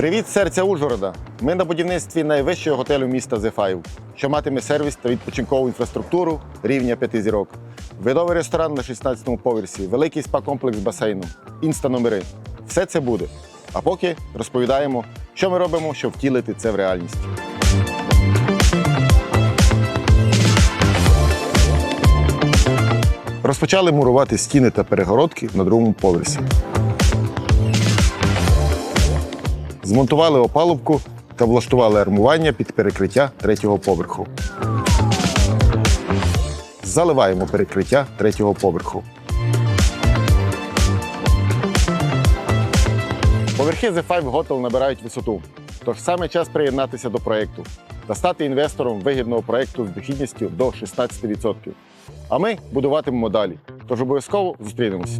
Привіт, серця Ужгорода. Ми на будівництві найвищого готелю міста Five, що матиме сервіс та відпочинкову інфраструктуру рівня п'яти зірок. Видовий ресторан на 16-му поверсі, великий спа-комплекс з басейном, інста-номери. Все це буде. А поки розповідаємо, що ми робимо, щоб втілити це в реальність. Розпочали мурувати стіни та перегородки на другому поверсі. Змонтували опалубку та влаштували армування під перекриття третього поверху. Заливаємо перекриття третього поверху. Поверхи The Five Hotel набирають висоту. Тож саме час приєднатися до проєкту та стати інвестором вигідного проєкту з дохідністю до 16%. А ми будуватимемо далі. Тож обов'язково зустрінемось.